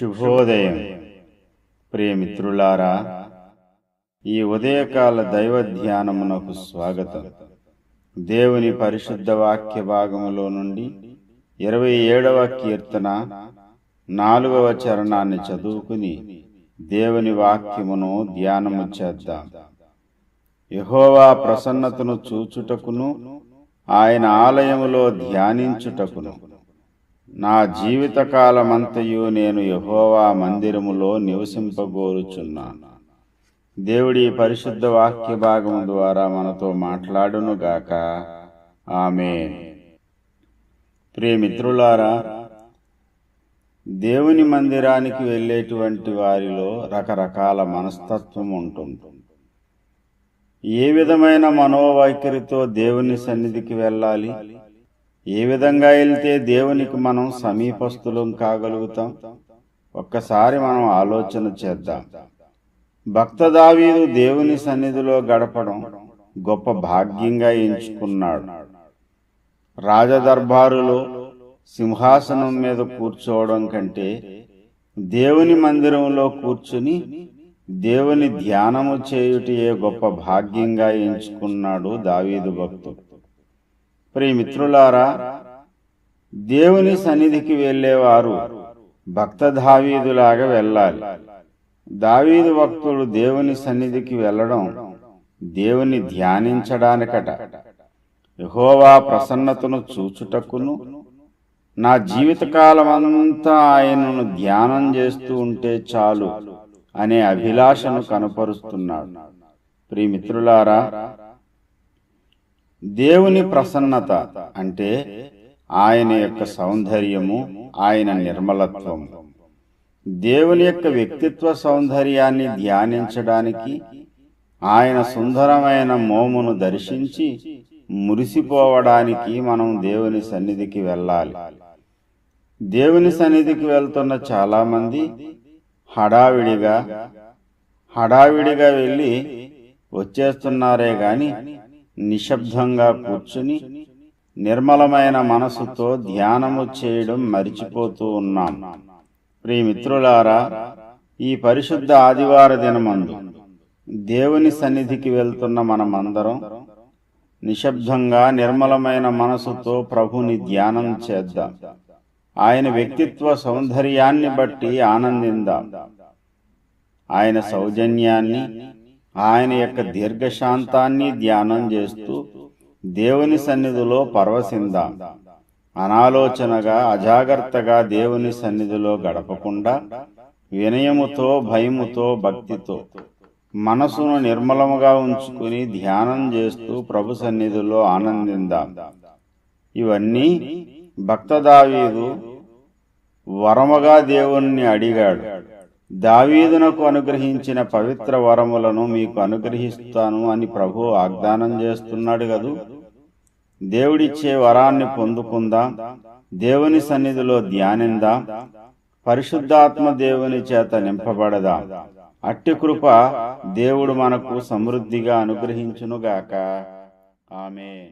శుభోదయం. ప్రియమిత్రులారా ఈ ఉదయకాల దైవ ధ్యానమునకు స్వాగతం. దేవుని పరిశుద్ధ వాక్య భాగములో నుండి ఇరవై ఏడవ కీర్తన నాలుగవ చరణాన్ని చదువుకుని దేవుని వాక్యమును ధ్యానము చేద్దాం. యహోవా ప్రసన్నతను చూచుటకును ఆయన ఆలయములో ధ్యానించుటకును. నా జీవితకాలమంతయు నేను యహోవా మందిరములో నివసింపగోరుచున్నాను దేవుడి పరిశుద్ధ వాక్య భాగము ద్వారా మనతో మాట్లాడునుగాక ఆమె ప్రియమిత్రులారా దేవుని మందిరానికి వెళ్ళేటువంటి వారిలో రకరకాల మనస్తత్వం ఉంటుంది ఏ విధమైన మనోవైఖరితో దేవుని సన్నిధికి వెళ్ళాలి? ఏ విధంగా వెళ్తే దేవునికి మనం సమీపస్థులం కాగలుగుతాం? ఒక్కసారి మనం ఆలోచన చేద్దాం. భక్త దావీదు దేవుని సన్నిధిలో గడపడం గొప్ప భాగ్యంగా ఎంచుకున్నాడు. రాజదర్బారులో సింహాసనం మీద కూర్చోవడం కంటే దేవుని మందిరంలో కూర్చుని దేవుని ధ్యానము ఏ గొప్ప భాగ్యంగా ఎంచుకున్నాడు దావీదు భక్తుడు. ప్రియమిత్రులారా దేవుని సన్నిధికి వెళ్ళేవారు భక్త దావీదులాగా వెళ్ళాలి. దావీదు భక్తుడు దేవుని సన్నిధికి వెళ్ళడం దేవుని ధ్యానించడానికట. యహోవా ప్రసన్నతను చూచుటకును నా జీవితకాలమంతా ఆయనను ధ్యానం చేస్తూ ఉంటే చాలు. అనే అభిలాషను కనపరుస్తున్నాడు. ప్రియమిత్రులారా దేవుని ప్రసన్నత అంటే ఆయన యొక్క సౌందర్యము ఆయన నిర్మలత్వము. దేవుని యొక్క వ్యక్తిత్వ సౌందర్యాన్ని ధ్యానించడానికి ఆయన సుందరమైన మోమును దర్శించి మురిసిపోవడానికి మనం దేవుని సన్నిధికి వెళ్ళాలి. దేవుని సన్నిధికి వెళ్తున్న చాలామంది హడావిడిగా హడావిడిగా వెళ్ళి వచ్చేస్తున్నారే గాని నిశ్శబ్దంగా కూర్చుని నిర్మలమైన మనసుతో ధ్యానము చేయడం మరిచిపోతూ ఉన్నాం. ప్రియమిత్రులారా ఈ పరిశుద్ధ ఆదివార దినమందు దేవుని సన్నిధికి వెళ్తున్న మనమందరం నిశ్శబ్దంగా నిర్మలమైన మనసుతో ప్రభుని ధ్యానం చేద్దాం. ఆయన వ్యక్తిత్వ సౌందర్యాన్ని బట్టి ఆనందిందాం. ఆయన సౌజన్యాన్ని ఆయన యొక్క దీర్ఘశాంతాన్ని ధ్యానం చేస్తూ దేవుని సన్నిధిలో పరవశిందాం. అనాలోచనగా అజాగ్రత్తగా దేవుని సన్నిధిలో గడపకుండా వినయముతో భయముతో భక్తితో మనసును నిర్మలముగా ఉంచుకుని ధ్యానం చేస్తూ ప్రభు సన్నిధిలో ఆనందిందాం. ఇవన్నీ భక్త దావీదు వరముగా దేవుణ్ణి అడిగాడు. దావీదునకు అనుగ్రహించిన పవిత్ర వరములను మీకు అనుగ్రహిస్తాను అని ప్రభు వాగ్దానం చేస్తున్నాడు కదూ. దేవుడిచ్చే వరాన్ని పొందుకుందా. దేవుని సన్నిధిలో ధ్యానిందా. పరిశుద్ధాత్మ దేవుని చేత నింపబడదా. అట్టి కృప దేవుడు మనకు సమృద్ధిగా అనుగ్రహించునుగాక. ఆమె